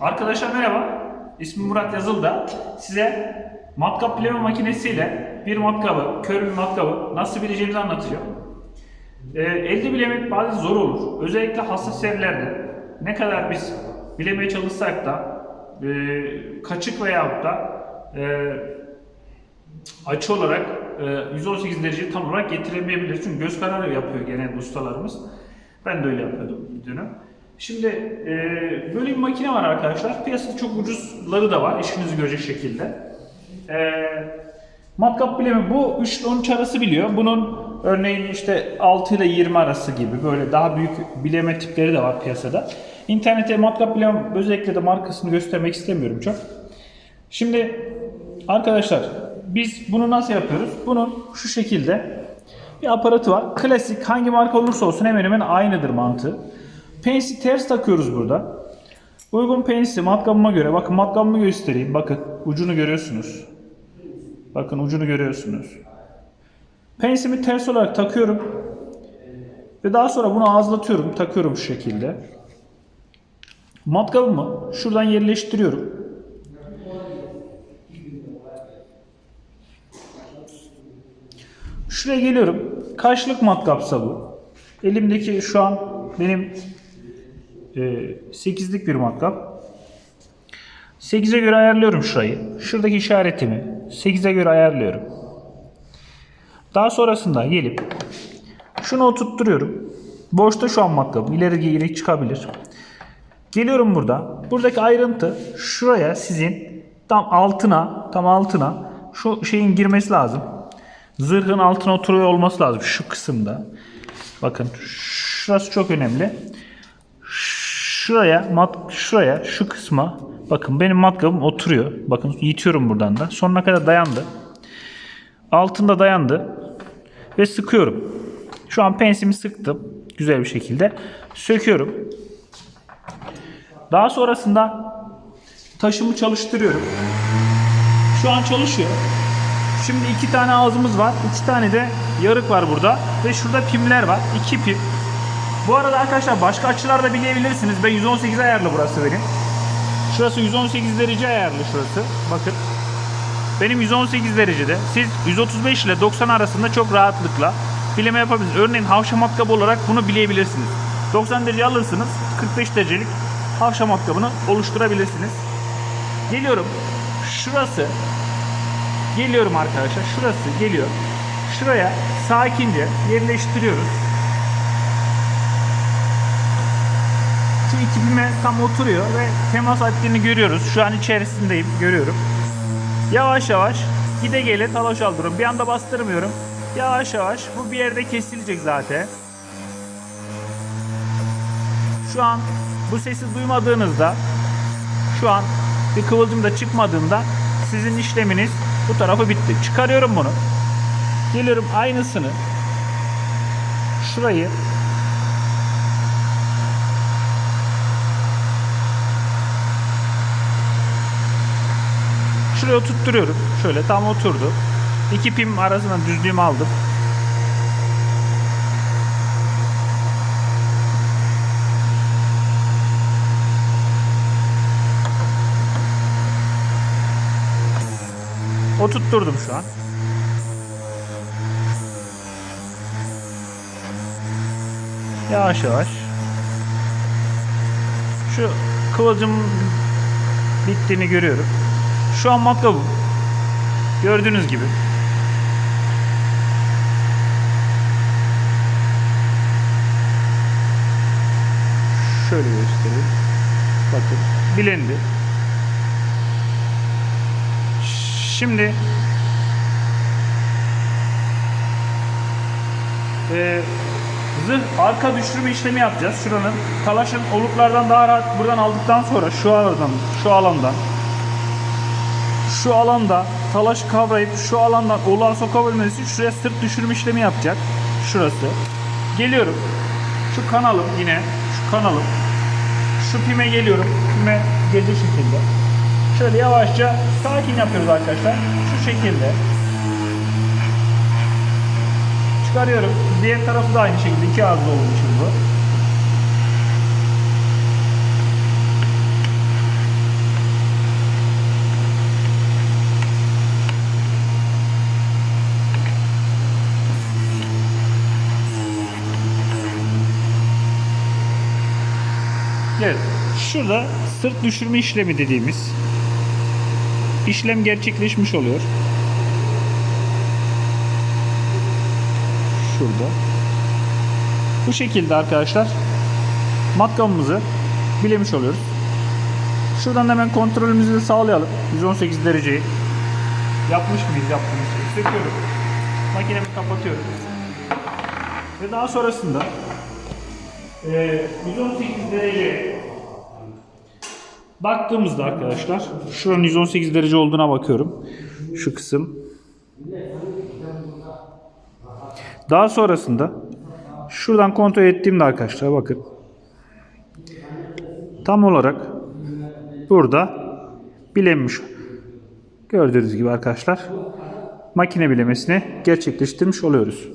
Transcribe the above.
Arkadaşlar merhaba. İsmim Murat Yazılda. Size matkap bileme makinesiyle bir matkabı, kör bir matkabı nasıl bileceğimizi anlatacağım. Ee, elde bilemek bazen zor olur. Özellikle hassas yerlerde ne kadar biz bilemeye çalışsak da e, kaçık veyahut da e, açı olarak e, 118 dereceyi tam olarak getiremeyebiliriz. Çünkü göz kararı yapıyor genel ustalarımız. Ben de öyle yapıyordum bir. Şimdi e, böyle bir makine var arkadaşlar. Piyasada çok ucuzları da var. işinizi görecek şekilde. E, matkap bilemi bu 3 ile 13 arası biliyor. Bunun örneğin işte 6 ile 20 arası gibi böyle daha büyük bileme tipleri de var piyasada. İnternete matkap bileme özellikle de markasını göstermek istemiyorum çok. Şimdi arkadaşlar biz bunu nasıl yapıyoruz? Bunun şu şekilde bir aparatı var. Klasik hangi marka olursa olsun hemen hemen aynıdır mantığı. Pensi ters takıyoruz burada. Uygun pensi matkabıma göre bakın matkabımı göstereyim. Bakın ucunu görüyorsunuz. Bakın ucunu görüyorsunuz. Pensimi ters olarak takıyorum. Ve daha sonra bunu ağızlatıyorum. Takıyorum şu şekilde. Matkabımı şuradan yerleştiriyorum. Şuraya geliyorum. Kaçlık matkapsa bu. Elimdeki şu an benim 8'lik bir matkap. 8'e göre ayarlıyorum şurayı. Şuradaki işaretimi 8'e göre ayarlıyorum. Daha sonrasında gelip şunu oturtturuyorum. Boşta şu an matkabım. İleri geri çıkabilir. Geliyorum burada. Buradaki ayrıntı şuraya sizin tam altına, tam altına şu şeyin girmesi lazım. Zırhın altına oturuyor olması lazım şu kısımda. Bakın şurası çok önemli. Şuraya, mat, şuraya, şu kısma bakın benim matkabım oturuyor. Bakın yitiyorum buradan da. Sonuna kadar dayandı. Altında dayandı. Ve sıkıyorum. Şu an pensimi sıktım. Güzel bir şekilde. Söküyorum. Daha sonrasında taşımı çalıştırıyorum. Şu an çalışıyor. Şimdi iki tane ağzımız var. iki tane de yarık var burada. Ve şurada pimler var. İki pim. Bu arada arkadaşlar başka açılarda bilebilirsiniz. Ben 118 ayarlı burası benim. Şurası 118 derece ayarlı şurası. Bakın. Benim 118 derecede. Siz 135 ile 90 arasında çok rahatlıkla bileme yapabilirsiniz. Örneğin havşa matkabı olarak bunu bileyebilirsiniz. 90 derece alırsınız. 45 derecelik havşa matkabını oluşturabilirsiniz. Geliyorum. Şurası Geliyorum arkadaşlar. Şurası geliyor. Şuraya sakince yerleştiriyoruz. Şu iki bime tam oturuyor ve temas ettiğini görüyoruz. Şu an içerisindeyim. Görüyorum. Yavaş yavaş gide gele talaş aldırıyorum. Bir anda bastırmıyorum. Yavaş yavaş bu bir yerde kesilecek zaten. Şu an bu sesi duymadığınızda şu an bir kıvılcım da çıkmadığında sizin işleminiz bu tarafı bitti. Çıkarıyorum bunu. Geliyorum aynısını şurayı şuraya tutturuyorum. Şöyle tam oturdu. İki pim arasından düzlüğümü aldım. Oturtturdum şu an. Yavaş yavaş. Şu kıvılcım bittiğini görüyorum. Şu an matkabım. Gördüğünüz gibi. Şöyle göstereyim. Bakın bilendi. Şimdi e, zırh arka düşürme işlemi yapacağız. Şuranın talaşın oluklardan daha rahat buradan aldıktan sonra şu alandan, şu alandan şu alanda talaş kavrayıp şu alandan oluğa sokabilmesi için şuraya sırt düşürme işlemi yapacak. Şurası. Geliyorum. Şu kanalım yine. Şu kanalım. Şu pime geliyorum. Pime gelecek şekilde. Şöyle yavaşça sakin yapıyoruz arkadaşlar. Şu şekilde. Çıkarıyorum. Diğer tarafı da aynı şekilde. iki ağızlı olduğu için bu. Şurada sırt düşürme işlemi dediğimiz işlem gerçekleşmiş oluyor. Şurada. Bu şekilde arkadaşlar matkamımızı bilemiş oluyoruz. Şuradan da hemen kontrolümüzü de sağlayalım. 118 dereceyi yapmış mıyız yaptığımız şeyi söküyorum. Makinemi kapatıyorum. Ve daha sonrasında eee 118 derece baktığımızda arkadaşlar şuranın 118 derece olduğuna bakıyorum. Şu kısım. Daha sonrasında şuradan kontrol ettiğimde arkadaşlar bakın. Tam olarak burada bilenmiş. Gördüğünüz gibi arkadaşlar makine bilemesini gerçekleştirmiş oluyoruz.